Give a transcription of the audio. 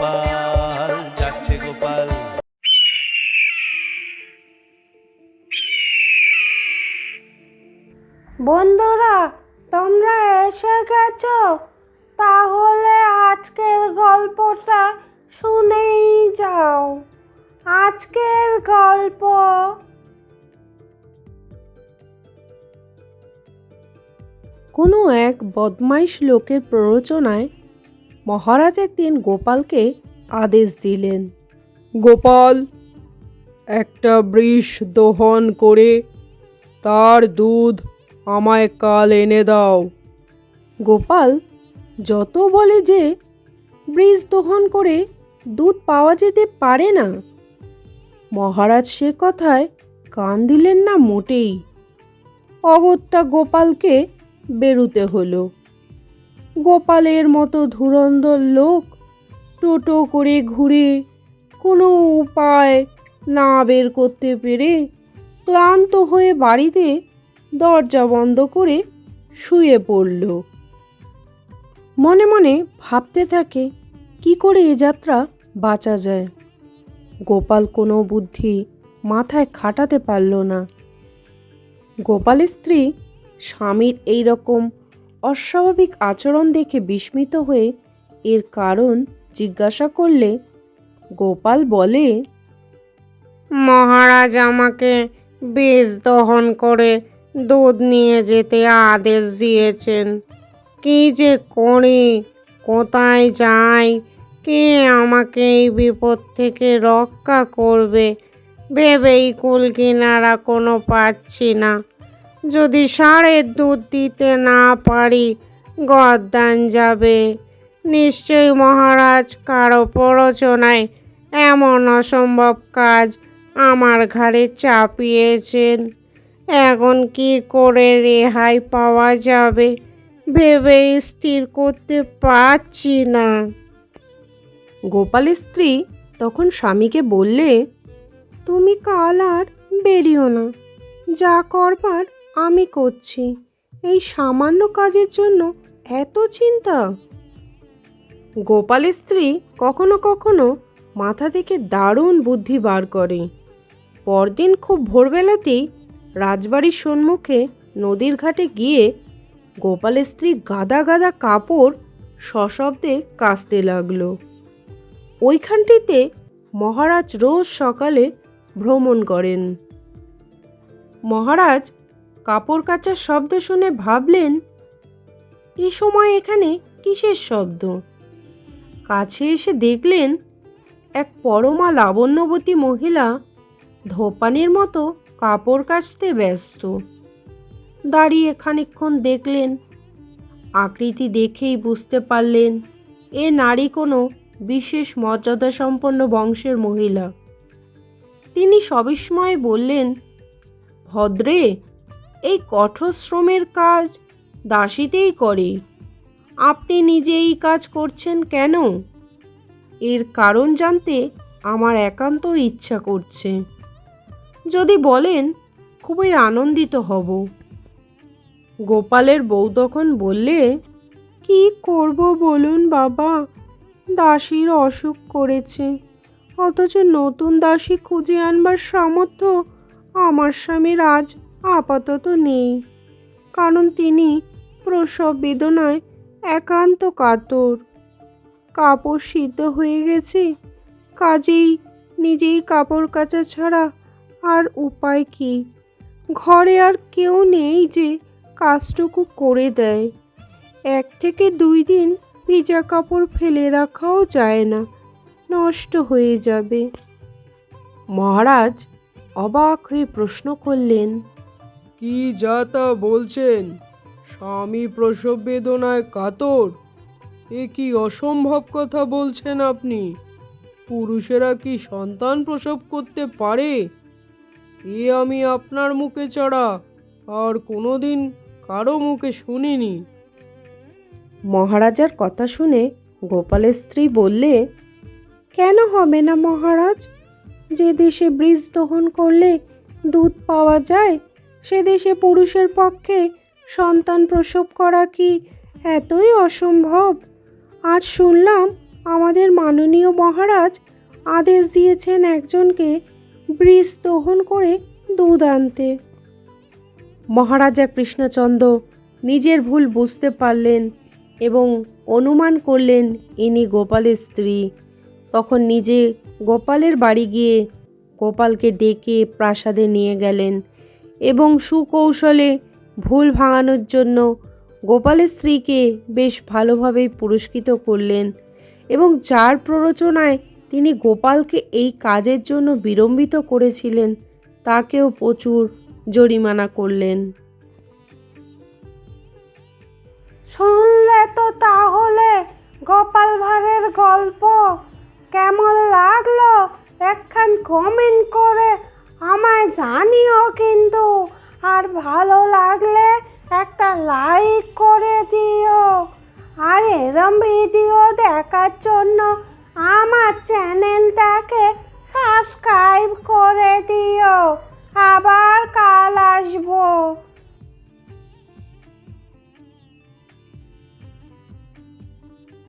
গোপাল যাচ্ছে গোপাল। বন্ধুরা তোমরা এসে গেছো? তাহলে আজকের গল্পটা শুনেই যাও। আজকের গল্প। কোনো এক বদমাইশ লোকের প্ররোচনায় মহারাজ একদিন গোপালকে আদেশ দিলেন, গোপাল, একটা বৃষ দহন করে তার দুধ আমায় কাল এনে দাও। গোপাল যত বলে যে ব্রিজ দহন করে দুধ পাওয়া যেতে পারে না, মহারাজ সে কথায় কান দিলেন না মোটেই। অগত্যা গোপালকে বেরুতে হলো। গোপালের মতো ধুরন্ধর লোক টোটো করে ঘুরে কোনো উপায় না বের করতে পেরে ক্লান্ত হয়ে বাড়িতে দরজা বন্ধ করে শুয়ে পড়ল। মনে মনে ভাবতে থাকে, কি করে এ যাত্রা বাঁচা যায়? গোপাল কোনো বুদ্ধি মাথায় খাটাতে পারল না। গোপালের স্ত্রী স্বামীর এই রকম অস্বাভাবিক আচরণ দেখে বিস্মিত হয়ে এর কারণ জিজ্ঞাসা করলে, গোপাল বলে, মহারাজ আমাকে বেশ দহন করে দুধ নিয়ে যেতে আদেশ দিয়েছেন। কি যে করি, কোথায় যাই, কে আমাকে এই বিপদ থেকে রক্ষা করবে? ভেবেই কুল কিনারা কোনো পাচ্ছি না। যদি ষাঁড়ের দুধ দিতে না পারি, গদ্দান যাবে। নিশ্চয়ই মহারাজ, কারও প্ররোচনায় এমন অসম্ভব কাজ আমার ঘাড়ে চাপিয়েছেন। এখন কি করে রেহাই পাওয়া যাবে? ভেবে স্থির করতে পারছি না। গোপালের স্ত্রী তখন স্বামীকে বললে, তুমি কাল আর বেরিও না। যা করবার আমি করছি। এই সামান্য কাজের জন্য এত চিন্তা? গোপালের স্ত্রী কখনো কখনো মাথা থেকে দারুণ বুদ্ধি বার করে। পরদিন খুব ভোরবেলাতেই রাজবাড়ির সম্মুখে নদীর ঘাটে গিয়ে গোপালের স্ত্রী গাদা গাদা কাপড় সশব্দে কাচতে লাগল। ওইখানটিতে মহারাজ রোজ সকালে ভ্রমণ করেন। মহারাজ কাপড় কাচার শব্দ শুনে ভাবলেন, এ সময় এখানে কিসের শব্দ? কাছে এসে দেখলেন, এক পরমা লাবণ্যবতী মহিলা ধোপানির মতো কাপড় কাচতে ব্যস্ত। দাঁড়িয়ে খানিকক্ষণ দেখলেন, আকৃতি দেখেই বুঝতে পারলেন, এ নারী কোনো বিশেষ মর্যাদা সম্পন্ন বংশের মহিলা। তিনি সবিস্ময়ে বললেন, ভদ্রে এই কঠোর শ্রমের কাজ দাসীতেই করে। আপনি নিজে এই কাজ করছেন কেন? এর কারণ জানতে আমার একান্ত ইচ্ছা করছে। যদি বলেন, খুবই আনন্দিত হব। গোপালের বউ তখন বললে, কি করব বলুন বাবা, দাসীর অসুখ করেছে। অথচ নতুন দাসী খুঁজে আনবার সামর্থ্য আমার স্বামীর আজ আপাতত নেই। কারণ তিনি প্রসব বেদনায় একান্ত কাতর। কাপড় সিদ্ধ হয়ে গেছে, কাজেই নিজেই কাপড় কাচা ছাড়া আর উপায় কি? ঘরে আর কেউ নেই যে কাজটুকু করে দেয়। এক থেকে দুই দিন ভিজা কাপড় ফেলে রাখাও যায় না, নষ্ট হয়ে যাবে। মহারাজ অবাক হয়ে প্রশ্ন করলেন কি যা তা বলছেন? স্বামী প্রসব বেদনায় কাতর। এ কি অসম্ভব কথা বলছেন আপনি? পুরুষেরা কি সন্তান প্রসব করতে পারে? এ আমি আপনার মুখে চড়া, আর কোনোদিন কারও মুখে শুনিনি। মহারাজার কথা শুনে গোপালের স্ত্রী বললে, কেন হবে না মহারাজ? যে দেশে বীজ দহন করলে দুধ পাওয়া যায় সে দেশে পুরুষের পক্ষে সন্তান প্রসব করা কি এতই অসম্ভব? আজ শুনলাম আমাদের মাননীয় মহারাজ আদেশ দিয়েছেন একজনকে ব্রিজ দহন করে দুধ আনতে। মহারাজা কৃষ্ণচন্দ্র নিজের ভুল বুঝতে পারলেন এবং অনুমান করলেন, ইনি গোপালের স্ত্রী। তখন নিজে গোপালের বাড়ি গিয়ে গোপালকে ডেকে প্রাসাদে নিয়ে গেলেন। এবং সুকৌশলে ভুল ভাঙানোর জন্য গোপালের স্ত্রীকে বেশ ভালোভাবেই পুরস্কৃত করলেন এবং যার প্ররোচনায় তিনি গোপালকে এই কাজের জন্য বিলম্বিত করেছিলেন, তাকেও প্রচুর জরিমানা করলেন। শুনলে তো তাহলে গোপাল ভাঁড়ের গল্প কেমন লাগল? একখান কমেন্ট করে আমায় জানিও কিন্তু, আর ভালো লাগলে একটা লাইক করে দিও। আর এরম ভিডিও দেখার জন্য আমার চ্যানেলটাকে